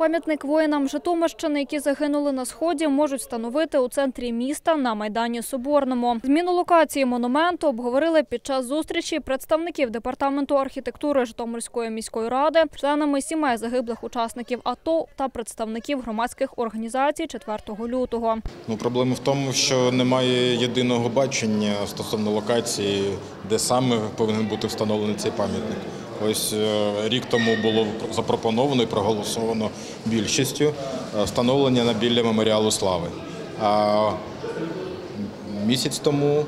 Пам'ятник воїнам Житомирщини, які загинули на сході, можуть встановити у центрі міста на майдані Соборному. Зміну локації монументу обговорили під час зустрічі представників департаменту архітектури Житомирської міської ради, членами сімей загиблих учасників АТО та представників громадських організацій 4 лютого. Ну, проблема в тому, що немає єдиного бачення стосовно локації, де саме повинен бути встановлений цей пам'ятник. Ось е, рік тому було запропоновано і проголосовано більшістю е, встановлення на біля меморіалу слави. А місяць тому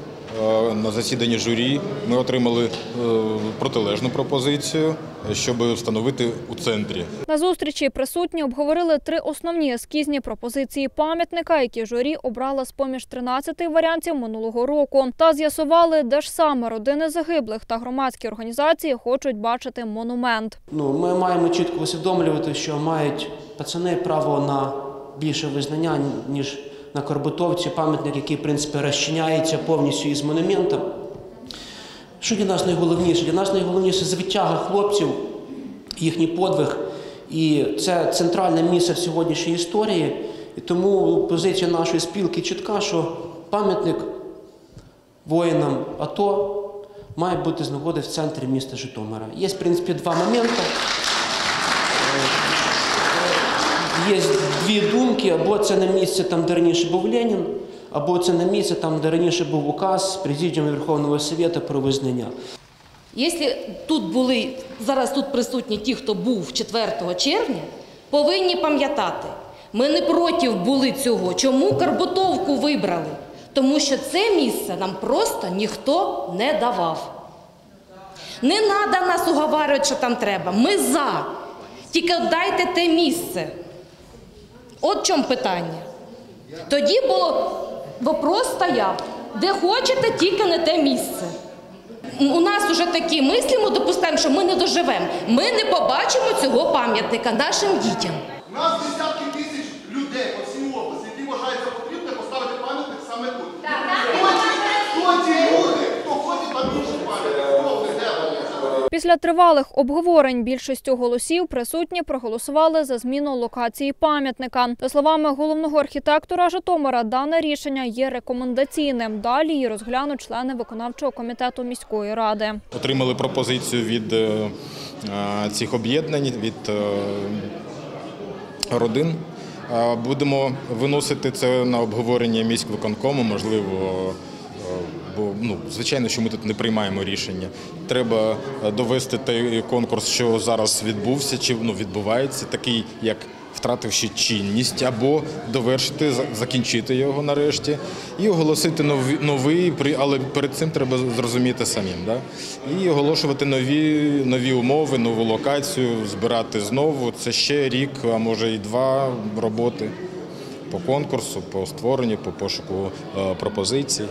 на засіданні журі ми отримали е, протилежну пропозицію, щоб встановити у центрі. На зустрічі присутні обговорили три основні ескізні пропозиції пам'ятника, які журі обрала з поміж 13 варіантів минулого року, та з'ясували, де ж саме родини загиблих та громадські організації хочуть бачити монумент. Ну, ми маємо чітко усвідомлювати, що мають пацани право на більше визнання, ніж на Корбутовці, пам'ятник, який, в принципі, розчиняється повністю із монументом. Що для нас найголовніше? Для нас найголовніше звитяга хлопців, їхній подвиг. І це центральне місце в сьогоднішній історії. І тому позиція нашої спілки чітка, що пам'ятник воїнам АТО має бути знаходитися в центрі міста Житомира. Є, в принципі, два моменти. Є дві думки, або це на місце там, де раніше був Ленін, або це на місце там, де раніше був указ Президіуму Верховного Совєту про визнання. Якщо тут були зараз тут присутні ті, хто був 4 червня, повинні пам'ятати, ми не проти були цього. Чому Карботовку вибрали? Тому що це місце нам просто ніхто не давав. Не треба нас уговарювати, що там треба. Ми за. Тільки дайте те місце. От в чому питання. Тоді було вопрос стояв, де хочете, тільки не те місце. У нас вже такі мислі, ми допускаємо, що ми не доживемо. Ми не побачимо цього пам'ятника нашим дітям. У нас десятки тисяч людей по всій області, які вважають за потрібне поставити пам'ятник саме тут. Хто ці- Хто ці люди? Хто хоче там інший пам'ятник? Хто вони? Де вони? Після тривалих обговорень більшістю голосів присутні проголосували за зміну локації пам'ятника. За словами головного архітектора Житомира, дане рішення є рекомендаційним. Далі її розглянуть члени виконавчого комітету міської ради. Отримали пропозицію від е, е, цих об'єднань, від е, родин. Будемо виносити це на обговорення міськвиконкому, можливо. Бо ну звичайно, що ми тут не приймаємо рішення. Треба е, довести той конкурс, що зараз відбувся, чи ну відбувається, такий як втративши чинність, або довершити, закінчити його нарешті і оголосити новий, новий але перед цим треба зрозуміти самим. Да? І оголошувати нові, нові умови, нову локацію, збирати знову. Це ще рік, а може і два роботи по конкурсу, по створенню, по пошуку е, пропозицій.